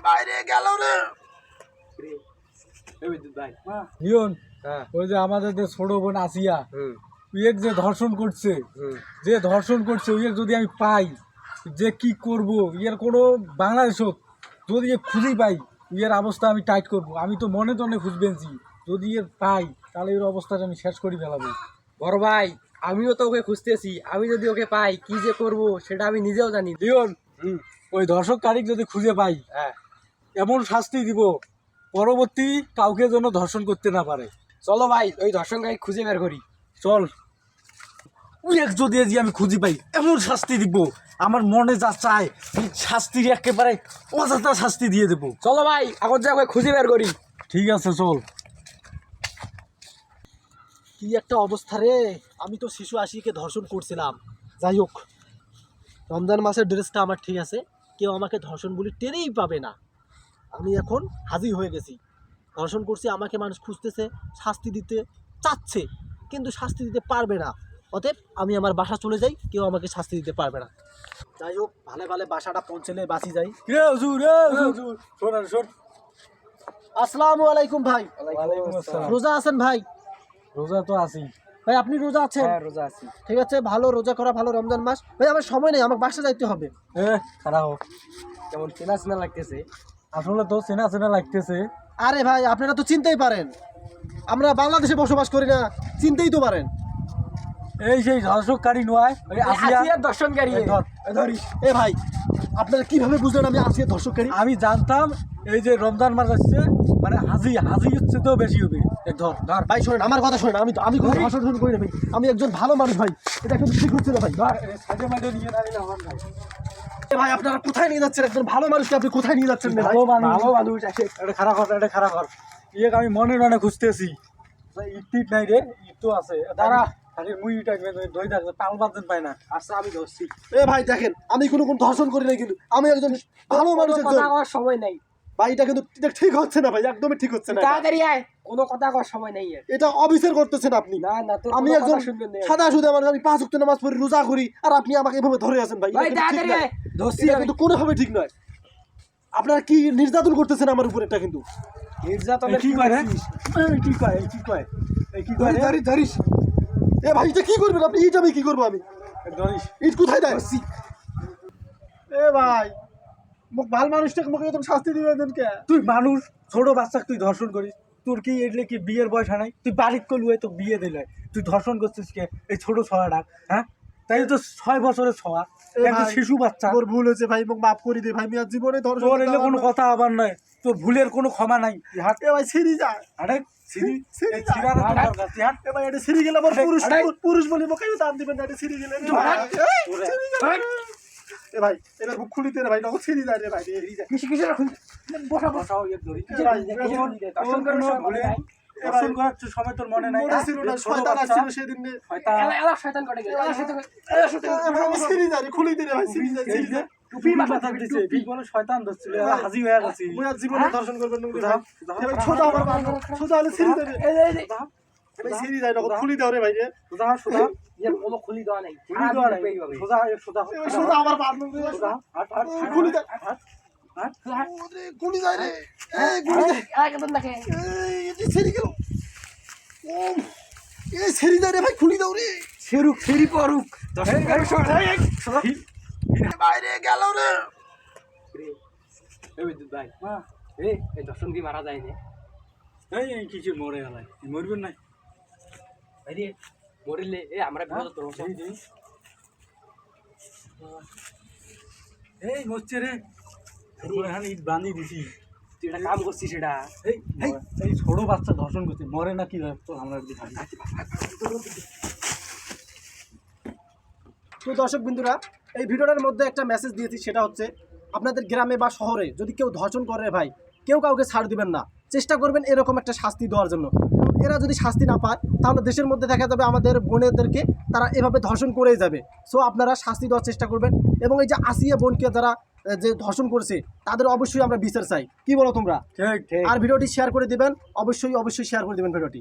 বাইরে গেল রে। ভাই হ্যাঁ। ওই যে আমাদের যে ছোট বোন আসিয়া উইয়ের যে ধর্ষণ করছে যে ধর্ষণ করছে উইয়ের যদি আমি পাই যে কি করব ইয়ের কোনো বাংলাদেশত যদি এ খুঁজেই পাই ইয়ের অবস্থা আমি টাইট করব। আমি তো মনে তনে খুঁজবেনছি যদি এর পাই তাহলে এর অবস্থাটা আমি শেষ করে ফেলাবো। বড় ভাই আমিও তো ওকে খুঁজতেছি। আমি যদি ওকে পাই কি যে করব সেটা আমি নিজেও জানি। লিওন হুম। ওই ধর্ষককারী যদি খুঁজে পাই হ্যাঁ। এমন শাস্তি দিব পরবর্তী কাউকে যেন ধর্ষণ করতে না পারে। চলো ভাই ওই ধর্ষণকারী খুঁজে বের করি। চল। উইয়েক যদি আজ আমি খুঁজি পাই এমন শাস্তি দিব আমার মনে যা চায় শাস্তির একেবারে অযথা শাস্তি দিয়ে দেবো। চলো ভাই এখন যে খুঁজে বের করি। ঠিক আছে চল। কি একটা অবস্থা রে আমি তো শিশু আশিকে ধর্ষণ করছিলাম। যাই হোক রমজান মাসের ড্রেসটা আমার ঠিক আছে কেউ আমাকে ধর্ষণ বলে টেনেই পাবে না। আমি এখন হাজির হয়ে গেছি। ধর্ষণ করছি আমাকে মানুষ খুঁজতেছে শাস্তি দিতে চাচ্ছে কিন্তু শাস্তি দিতে পারবে না। অতএব আমি আমার বাসা চলে যাই কেউ আমাকে শাস্তি দিতে পারবে না। যাই হোক ভালো ভালো বাসাটা পৌঁছলে বাঁচি যাই। আসসালামু আলাইকুম ভাই। রোজা আছেন ভাই? রোজা তো আছি। ভাই আপনি রোজা আছেন? হ্যাঁ রোজা আছি। ঠিক আছে ভালো রোজা করা ভালো রমজান মাস। ভাই আমার সময় নেই আমার বাসা যাইতে হবে। হ্যাঁ খারাপ হোক। কেমন চেনা চেনা লাগতেছে। আসলে তো চেনা চেনা লাগতেছে। আরে ভাই আপনারা তো চিনতেই পারেন। আমরা বাংলাদেশে বসবাস করি না চিনতেই তো পারেন। এই সেই ধর্ষককারী নয় ওই আসিয়া ধর্ষণকারী। ধর, এ ভাই আপনারা কীভাবে বুঝলেন আমি আজকে দর্শককারী আমি জানতাম এই যে রমজান মাস আসছে মানে হাজি হাজি হচ্ছে তো বেশি হবে। ধর ধর। ভাই শোনেন আমার কথা শোনেন আমি আমি কোনো ভাষণ শুরু করি না ভাই। আমি একজন ভালো মানুষ ভাই। এটা কিন্তু ঠিক হচ্ছে না ভাই। ধর এ সাইডে মাইডে নিয়ে নাই এ ভাই আপনারা কোথায় নিয়ে যাচ্ছেন? একজন ভালো মানুষকে আপনি কোথায় নিয়ে যাচ্ছেন ভালো মানুষ। ভালো মানুষ এটা খারাপ কর এটা খারাপ কর ইয়ে আমি মনে মনে খুঁজতেছি ইট নাই রে ইট তো আছে। দাঁড়া। খালি মুই থাকবে দই থাকবে তাল বাঁধন পায় না। আচ্ছা আমি ধরছি। এ ভাই দেখেন আমি কোনো কোন ধর্ষণ করি নাই কিন্তু। আমি একজন ভালো মানুষ একজন সময় নেই। ভাই এটা কিন্তু ঠিক হচ্ছে না ভাই একদমই ঠিক হচ্ছে না এটা। তাড়াতাড়ি আয়। কোনো কথা কওয়ার সময় নেই এটা অবিচার করতেছেন আপনি। না না তোর আমি একজন সাদা সুদা মানুষ আমি পাঁচ উক্ত নামাজ পড়ি রোজা করি আর আপনি আমাকে এভাবে ধরে আছেন ভাই ভাই তাড়াতাড়ি আয়। ধরছি এটা কিন্তু কোনোভাবে ঠিক নয়। আপনারা কি নির্যাতন করতেছেন আমার উপর এটা কিন্তু? নির্যাতনের কি কয় কি কয়? কি কয়? কি কয় ধরিস ধরিস এ ভাই এটা কি করবেন আপনি? ইট আমি কি করব আমি? ধরিস। ইট কোথায় দেয় এ ভাই মুখ ভালো মানুষটাকে মুখে তুমি শাস্তি দিবেন কে? তুই মানুষ ছোট বাচ্চাকে তুই ধর্ষণ করিস। তোর কি এগুলো কি বিয়ের বয়স নাই? তুই বাড়িত করলু তো বিয়ে দিলে। তুই ধর্ষণ করছিস কে? এই ছোট ছড়াটা হ্যাঁ? তাই তো ছয় বছরের এ একটা শিশু বাচ্চা তোর ভুল হয়েছে ভাই মুখ মাফ করে দে ভাই আর জীবনে ধর্ষণ তোর এলে কোনো কথা আবার নয় তোর ভুলের কোনো ক্ষমা নাই তুই ভাই সিঁড়ি যা। হাট। হাট। আরে, পুরুষ। বলি দাম দিবেন না গেলে। এ ভাই এটা বুক খুলিতে রে ভাই নগদ ছিড়ি যায় রে ভাই যায়। কিসে কিসে বসা বসা বসাও ইয়ে ধরি। ভাই, দর্শন করার সময় তোর মনে নাই। মনে ছিল না, শয়তান আসছিল সেদিন এলা এলা শয়তান করে গেল এলা শয়তান এলা শয়তান এ ভাই, আমি ছিড়ি যায় রে, খুলিতে রে ভাই, যে যায়। টুপি মাথা দিছে, কি কোনো শয়তান ধরছিল, হাজির হয়ে গেছে। মুই আর জীবনে দর্শন করবেন না রে যাও, ভাই। যাও। এ আমার সোজা হলে ছিড়ি যায় এই এই এই ভাই, ছিড়ি যায় নগদ খুলি দাও রে ভাই রে। সোজা, সোজা, এর কোনো খুলি দেওয়া নেই। খুলি দেওয়া নাই। সোজা, সোজা, সোজা আমার পা, সোজা, হাট, হাট, খুলি দাও। হাট, হাট। ওরে, যায় রে। খুলি যায়। দেখে। এই, এটি ছিড়ি গেল। ও, এই ছিড়ি যায় রে ভাই, খুলি দাও রে। সেরুক সোজা সোজা বাইরে গেল রে। ভাই। হ্যাঁ, এই দর্শন কি মারা যায় না এই, কিছু মরে গেলাই। মরবেন নাই। আরে মরিলে এ আমরা বিপদ তো এই, মরছে রে। বান্ধি দিছি। একটা কাম এই ছোট বাচ্চা ধর্ষণ করছে, মরে না কি আমরা তো দর্শক বিন্দুরা, এই ভিডিওটার মধ্যে একটা মেসেজ দিয়েছি, সেটা হচ্ছে, আপনাদের গ্রামে বা শহরে যদি কেউ ধর্ষণ করে ভাই, কেউ কাউকে ছাড় দিবেন না। চেষ্টা করবেন এরকম একটা শাস্তি দেওয়ার জন্য। এরা যদি শাস্তি না পায়, তাহলে দেশের মধ্যে দেখা যাবে আমাদের বোনেদেরকে তারা এভাবে ধর্ষণ করেই যাবে। সো আপনারা শাস্তি দেওয়ার চেষ্টা করবেন। এবং এই যে আসিয়া বোনকে যারা যে ধর্ষণ করছে তাদের অবশ্যই আমরা বিচার চাই। কি বলো তোমরা? আর ভিডিওটি শেয়ার করে দিবেন অবশ্যই অবশ্যই শেয়ার করে দিবেন ভিডিওটি।